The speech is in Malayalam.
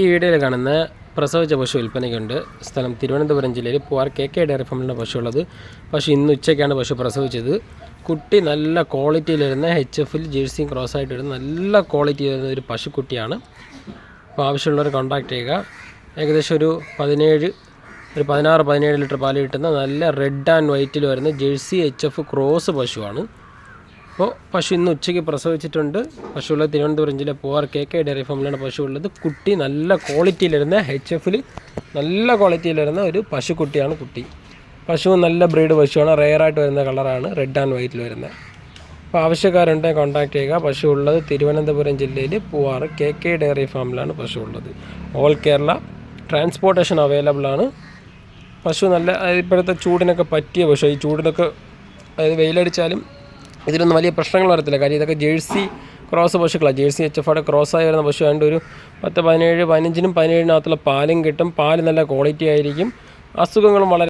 ഈ വീഡിയോയിൽ കാണുന്ന പ്രസവിച്ച പശു വിൽപ്പനയ്ക്കുണ്ട്. സ്ഥലം തിരുവനന്തപുരം ജില്ലയിൽ പൂവാർ കെ കെ ഡയറി ഫാമിലാണ് പശു ഉള്ളത് പശു ഇന്ന് ഉച്ചയ്ക്കാണ് പശു പ്രസവിച്ചത്. കുട്ടി നല്ല ക്വാളിറ്റിയിലിരുന്ന എച്ച് എഫിൽ ജേഴ്സി ക്രോസ് ആയിട്ട് വരുന്ന നല്ല ക്വാളിറ്റി വരുന്ന ഒരു പശുക്കുട്ടിയാണ്. അപ്പോൾ ആവശ്യമുള്ളവർ കോൺടാക്ട് ചെയ്യുക. ഏകദേശം ഒരു പതിനേഴ് ഒരു പതിനാറ് പതിനേഴ് ലിറ്റർ പാൽ കിട്ടുന്ന നല്ല റെഡ് ആൻഡ് വൈറ്റിൽ വരുന്ന ജേഴ്സി എച്ച് എഫ് ക്രോസ് പശുവാണ്. അപ്പോൾ പശു ഇന്ന് ഉച്ചയ്ക്ക് പ്രസവിച്ചിട്ടുണ്ട്. പശുവുള്ള തിരുവനന്തപുരം ജില്ല പൂവാർ കെ കെ ഡയറി ഫാമിലാണ് പശു ഉള്ളത്. കുട്ടി നല്ല ക്വാളിറ്റിയിലിരുന്ന എച്ച് എഫിൽ നല്ല ക്വാളിറ്റിയിലിരുന്ന ഒരു പശുക്കുട്ടിയാണ് കുട്ടി. പശു നല്ല ബ്രീഡ് പശുവാണ്. റെയറായിട്ട് വരുന്ന കളറാണ്. റെഡ് ആൻഡ് വൈറ്റിൽ വരുന്നത്. അപ്പോൾ ആവശ്യക്കാരുണ്ടെങ്കിൽ കോൺടാക്ട് ചെയ്യുക. പശു ഉള്ളത് തിരുവനന്തപുരം ജില്ലയിൽ പൂവാർ കെ കെ ഡയറി ഫാമിലാണ് പശു ഉള്ളത്. ഓൾ കേരള ട്രാൻസ്പോർട്ടേഷൻ അവൈലബിൾ ആണ്. പശു നല്ല ഇപ്പോഴത്തെ ചൂടിനൊക്കെ പറ്റിയ പശു. ഈ ചൂടിനൊക്കെ അതായത് വെയിലടിച്ചാലും ഇതിലൊന്നും വലിയ പ്രശ്നങ്ങൾ വരത്തില്ല. കാര്യം ഇതൊക്കെ ജേഴ്സി ക്രോസ് പശുക്കളാണ് ജേഴ്സി എച്ച് എഫ് ക്രോസ് ആയി വരുന്ന പശു ആയതുകൊണ്ട് ഒരു പത്ത് പതിനേഴ് പതിനഞ്ചിനും പതിനേഴിനകത്തുള്ള പാലും കിട്ടും. പാൽ നല്ല ക്വാളിറ്റി ആയിരിക്കും. അസുഖങ്ങളും വളരെ